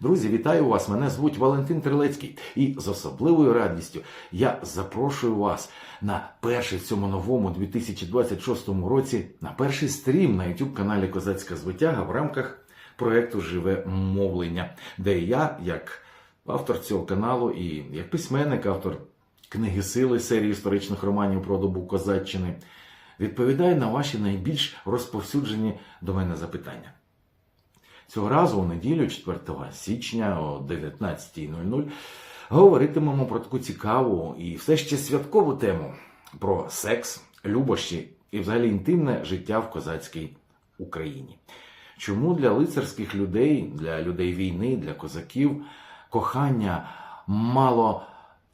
Друзі, вітаю вас! Мене звуть Валентин Терлецький, і з особливою радістю я запрошую вас на перший в цьому новому 2026 році на перший стрім на youtube каналі Козацька звитяга в рамках проекту Живе мовлення, де я, як автор цього каналу і як письменник, автор книги Сили серії історичних романів про добу Козаччини, відповідаю на ваші найбільш розповсюджені до мене запитання. Цього разу у неділю, 4 січня о 19.00, говоритимемо про таку цікаву і все ще святкову тему про секс, любощі і взагалі інтимне життя в козацькій Україні. Чому для лицарських людей, для людей війни, для козаків кохання мало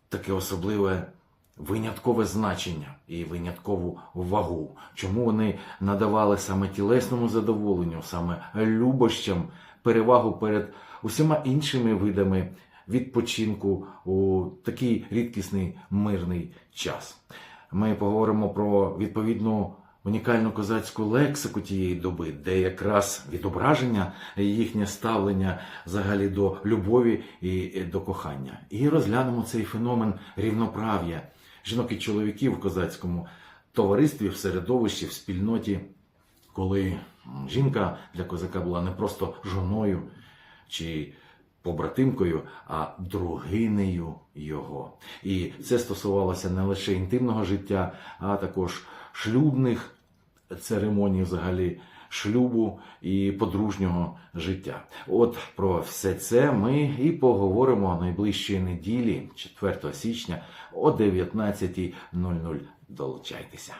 таке особливе виняткове значення і виняткову вагу. Чому вони надавали саме тілесному задоволенню, саме любощам перевагу перед усіма іншими видами відпочинку у такий рідкісний мирний час? Ми поговоримо про відповідну унікальну козацьку лексику тієї доби, де якраз відображення їхнє ставлення взагалі до любові і до кохання. І розглянемо цей феномен рівноправ'я жінок і чоловіків в козацькому товаристві, в середовищі, в спільноті, коли жінка для козака була не просто жоною чи побратимкою, а другинею його. І це стосувалося не лише інтимного життя, а також шлюбних церемоній, взагалі шлюбу і подружнього життя. От про все це ми і поговоримо найближчої неділі, 4 січня о 19.00. Долучайтеся.